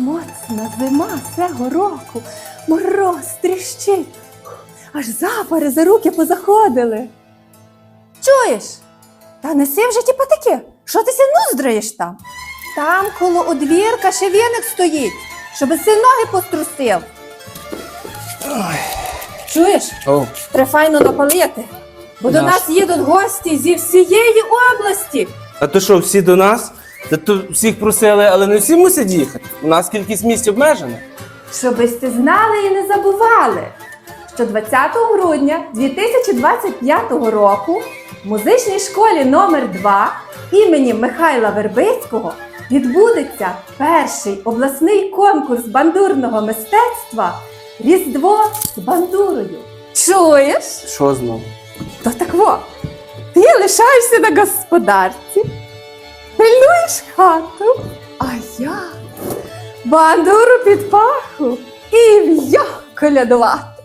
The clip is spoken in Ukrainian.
моцна зима цього року, мороз тріщить, аж запари за руки позаходили. Чуєш? Та неси вже ті патики, що ти ся нуздраєш там? Там коло одвірка ще віник стоїть, щоби си ноги пострусив. Чуєш? О, Треба файно напалити, бо до Наш. нас їдуть гості зі всієї області. а то що, всі до нас? Та то всіх просили, але не всі мусять їхати. У нас кількість місць обмежена. Щоби сте знали і не забували, що 20 грудня 2025 року в музичній школі номер 2 імені Михайла Вербицького відбудеться перший обласний конкурс бандурного мистецтва Різдво з бандурою. Чуєш? Що знову? То так во, ти лишаєшся на господарці, пильнуєш хату, а я? Бандуру під паху? І в'я колядувати.